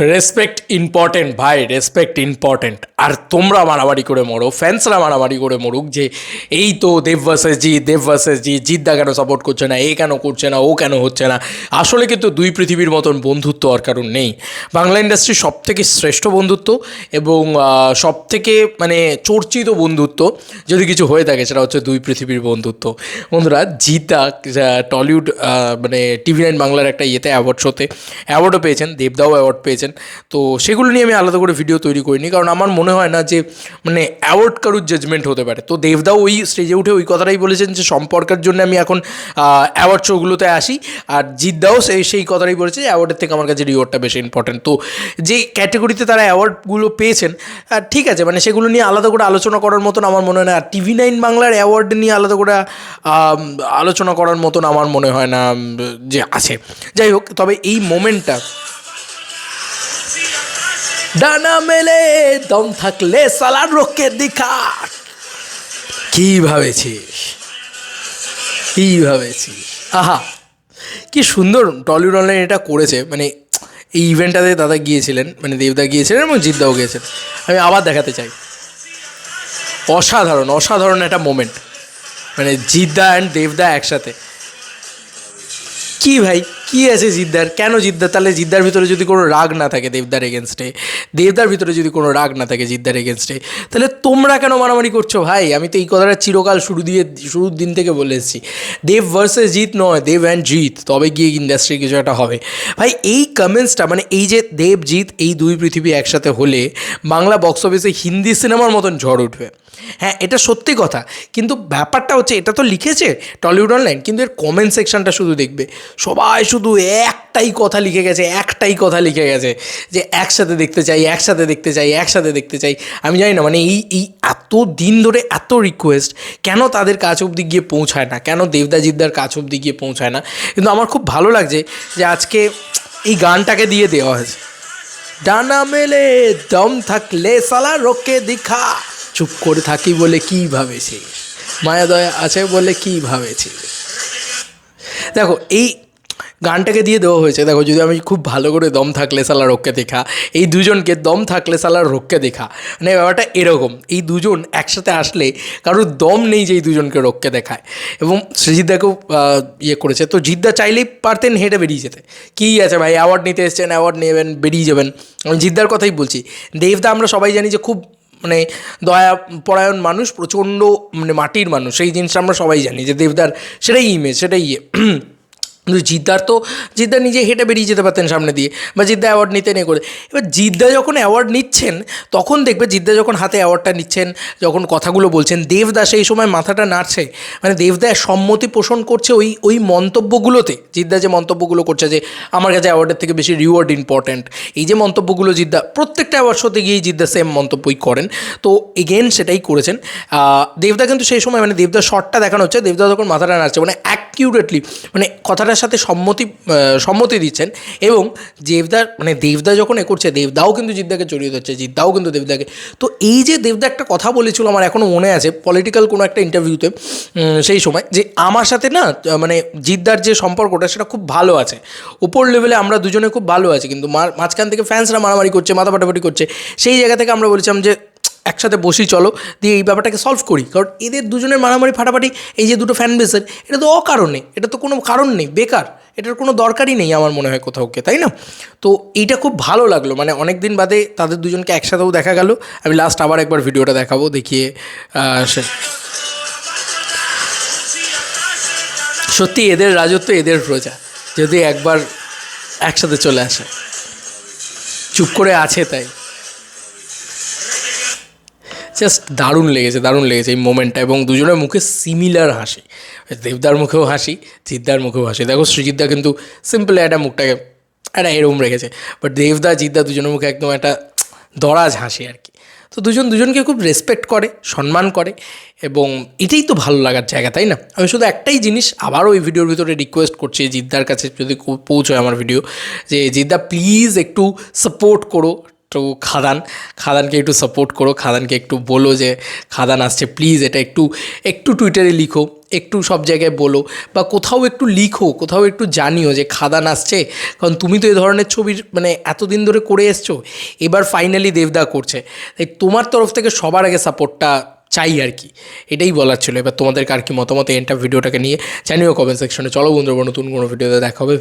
Respect important ভাই respect important আর তোমরা মারামারি করে মরো ফ্যান্সরা মারামারি করে মরুক যে এই তো Dev versus Zee Dev versus Zee Jeddah কেন সাপোর্ট করছে না, এ কেন করছে না, ও কেন হচ্ছে না? আসলে কিন্তু দুই পৃথিবীর মতন বন্ধুত্ব আর কারণ নেই। বাংলা ইন্ডাস্ট্রির সব থেকে শ্রেষ্ঠ বন্ধুত্ব এবং সব থেকে মানে চর্চিত বন্ধুত্ব যদি কিছু হয়ে থাকে সেটা হচ্ছে দুই পৃথিবীর বন্ধুত্ব। বন্ধুরা জিতা টলিউড মানে টিভি নাইন বাংলার একটা ইয়েতে অ্যাওয়ার্ড শোতে অ্যাওয়ার্ডও পেয়েছেন, দেবদাও অ্যাওয়ার্ড পেয়েছেন। তো সেগুলো নিয়ে আমি আলাদা করে ভিডিও তৈরি করিনি, কারণ আমার মনে হয় না যে মানে অ্যাওয়ার্ড কারুর জাজমেন্ট হতে পারে। তো দেবদাও ওই স্টেজে উঠে ওই কথাটাই বলেছেন যে, সম্পর্কের জন্য আমি এখন অ্যাওয়ার্ড শোগুলোতে আসি। আর জিদ্দাও সেই সেই কথাটাই বলেছে যে অ্যাওয়ার্ডের থেকে আমার কাছে রিওয়ার্ডটা বেশি ইম্পর্টেন্ট তো যে ক্যাটাগরিতে তারা অ্যাওয়ার্ডগুলো পেয়েছেন ঠিক আছে মানে সেগুলো নিয়ে আলাদা করে আলোচনা করার মতন আমার মনে হয় না। আর টিভি নাইন বাংলার অ্যাওয়ার্ড নিয়ে আলাদা করে আলোচনা করার মতন আমার মনে হয় না যে আছে। যাই হোক, তবে এই মোমেন্টটা ডানা মেলে, দম থাকলে সালার রোকে দিখা কি ভাবেছিস? কি ভাবেছিস? আহা, কি সুন্দর টলিউড অনলাইন এটা করেছে। মানে এই ইভেন্টটাতে দাদা গিয়েছিলেন মানে দেবদা গিয়েছিলেন এবং জিদ্দাও গিয়েছেন আমি আবার দেখাতে চাই। অসাধারণ অসাধারণ একটা মোমেন্ট মানে জিদ্দা অ্যান্ড দেবদা একসাথে। কি ভাই কি আছে জিদ্দার? কেন জিদ্দার? তাহলে জিদ্দার ভিতরে যদি কোনো রাগ না থাকে দেবদার এগেনস্টে দেবদার ভিতরে যদি কোনো রাগ না থাকে জিদ্দার এগেনস্টে তাহলে তোমরা কেন মারামারি করছ ভাই? আমি তো এই কথাটা চিরকাল শুরু দিয়ে, শুরুর দিন থেকে বলে এসেছি। দেব ভার্সেস জিৎ নয়, দেব অ্যান্ড জিৎ, তবে গিয়ে ইন্ডাস্ট্রি কিছু একটা হবে। ভাই, এই কমেন্টসটা মানে এই যে দেব জিত এই দুই পৃথিবী একসাথে হলে বাংলা বক্স অফিসে হিন্দি সিনেমার মতন ঝড় উঠবে। হ্যাঁ এটা সত্যি কথা, কিন্তু ব্যাপারটা হচ্ছে, এটা তো লিখেছে টলিউড অনলাইন কিন্তু এর কমেন্ট সেকশনটা শুধু দেখবে। সবাই শুধু একটাই কথা লিখে গেছে, একটাই কথা লিখে গেছে, যে একসাথে দেখতে চাই, একসাথে দেখতে চাই, একসাথে দেখতে চাই। আমি জানি না মানে এই এই এত দিন ধরে এত রিকোয়েস্ট কেন তাদের কাছ অবধি গিয়ে পৌঁছায় না? কেন দেবদা জিদ্দার কাছ অবধি গিয়ে পৌঁছায় না? কিন্তু আমার খুব ভালো লাগছে যে আজকে এই গানটাকে দিয়ে দেওয়া হয়েছে। ডানা মেলে দম থাকলে সালা রোকে দিখা, চুপ করে থাকি বলে কি ভাবেছিস মায়া দয়া আছে বলে কি ভাবেছিস দেখো, এই গানটাকে দিয়ে দেওয়া হয়েছে। দেখো, যদি আমি খুব ভালো করে দম থাকলে সালা রোগকে দেখা, এই দুজনকে দম থাকলে সালার রোগকে দেখা মানে ব্যাপারটা এরকম। এই দুজন একসাথে আসলে কারোর দম নেই যে এই দুজনকে রোগকে দেখায়। এবং সৃজিদাকেও ইয়ে করেছে। তো জিদ্দা চাইলেই পারতেন হেঁটে বেরিয়ে যেতে। কী আছে ভাই? অ্যাওয়ার্ড নিতে এসছেন অ্যাওয়ার্ড নেবেন, বেরিয়ে যাবেন। আমি জিদ্দার কথাই বলছি। দেবদা আমরা সবাই জানি যে খুব মানে দয়া পরায়ণ মানুষ, প্রচণ্ড মানে মাটির মানুষ। সেই জিনিসটা আমরা সবাই জানি যে দেবদার সেটাই ইমেজ সেটাই ইয়ে। কিন্তু জিদ্দার তো, জিদ্দা নিজে হেঁটে বেরিয়ে যেতে পারতেন সামনে দিয়ে বা জিদ্দা অ্যাওয়ার্ড নিতে নিয়ে করে। এবার জিদ্দা যখন অ্যাওয়ার্ড নিচ্ছেন, তখন দেখবে জিদ্দা যখন হাতে অ্যাওয়ার্ডটা নিচ্ছেন, যখন কথাগুলো বলছেন দেবদা সেই সময় মাথাটা নাড়ছে। মানে দেবদা সম্মতি পোষণ করছে ওই ওই মন্তব্যগুলোতে। জিদ্দা যে মন্তব্যগুলো করছে যে, আমার কাছে অ্যাওয়ার্ডের থেকে বেশি রিওয়ার্ড ইম্পর্ট্যান্ট এই যে মন্তব্যগুলো জিদ্দা, প্রত্যেকটা অ্যাওয়ার্ড শোতে গিয়েই জিদ্দা সেম মন্তব্যই করেন। তো এগেন সেটাই করেছেন। দেবদা কিন্তু সেই সময় মানে দেবদার শটটা দেখানো হচ্ছে, দেবদা তখন মাথাটা নাড়ছে। মানে অ্যাকিউরেটলি মানে কথাটার সাথে সম্মতি সম্মতি দিচ্ছেন এবং দেবদার মানে দেবদা যখন এ করছে, দেবদাও কিন্তু জিদ্দাকে জড়িয়ে ধরছে, জিদ্দাও কিন্তু দেবদাকে। তো এই যে দেবদা একটা কথা বলেছিল, আমার এখনও মনে আছে পলিটিক্যাল কোনো একটা ইন্টারভিউতে সেই সময়, যে আমার সাথে না মানে জিদ্দার যে সম্পর্কটা, সেটা খুব ভালো আছে। উপর লেভেলে আমরা দুজনে খুব ভালো আছি, কিন্তু মাঝখান থেকে ফ্যান্সরা মারামারি করছে, মাথা ফাটাফাটি করছে। সেই জায়গা থেকে আমরা বলেছিলাম যে একসাথে বসি, চলো, দিয়ে এই ব্যাপারটাকে সলভ করি। কারণ এদের দুজনের মারামারি ফাটাফাটি, এই যে দুটো ফ্যান বেসের এটা তো অকারণে, এটা তো কোনো কারণ নেই, বেকার, এটার কোনো দরকারই নেই আমার মনে হয় কোথাও কে তাই না? তো এইটা খুব ভালো লাগল মানে অনেক দিন বাদে তাদের দুজনকে একসাথেও দেখা গেল, আমি লাস্ট আবার একবার ভিডিওটা দেখাবো, দেখিয়ে সে- সত্যি এদের রাজত্ব এদের প্রজা যদি একবার একসাথে চলে আসে। চুপ করে আছে তাই। জাস্ট দারুণ লেগেছে দারুণ লেগেছে এই মোমেন্টটা এবং দুজনের মুখে সিমিলার হাসি। দেবদার মুখেও হাসি, জিদ্দার মুখেও হাসি। দেখো সৃজিদ্দা কিন্তু সিম্পল একটা মুখটাকে একটা এরকম রেখেছে। বাট দেবদা, জিদ্দা দুজনের মুখে একদম একটা দরাজ হাসি আর কি। তো দুজন, দুজনকে খুব রেসপেক্ট করে, সম্মান করে এবং এটাই তো ভালো লাগার জায়গা, তাই না? আমি শুধু একটাই জিনিস আবারও এই ভিডিওর ভিতরে রিকোয়েস্ট করছি, জিদ্দার কাছে যদি পৌঁছয় আমার ভিডিও যে জিদ্দা প্লিজ একটু সাপোর্ট করো তো খাদান, খাদানকে একটু সাপোর্ট করো, খাদানকে একটু বলো যে, খাদান আসছে প্লিজ এটা একটু একটু টুইটারে লিখো, একটু সব জায়গায় বলো, বা কোথাও একটু লিখো, কোথাও একটু জানিও যে খাদান আসছে, কারণ তুমি তো এই ধরনের ছবির মানে এতদিন ধরে করে এসছো, এবার ফাইনালি দেবদা করছে। তাই তোমার তরফ থেকে সবার আগে সাপোর্টটা চাই আর কি, এটাই বলার ছিল। এবার তোমাদের কার কি মতামত এন্টার ভিডিওটাকে নিয়ে, জানিও কমেন্ট সেকশনে চলো বন্ধুরা, নতুন কোনো ভিডিওতে দেখা হবে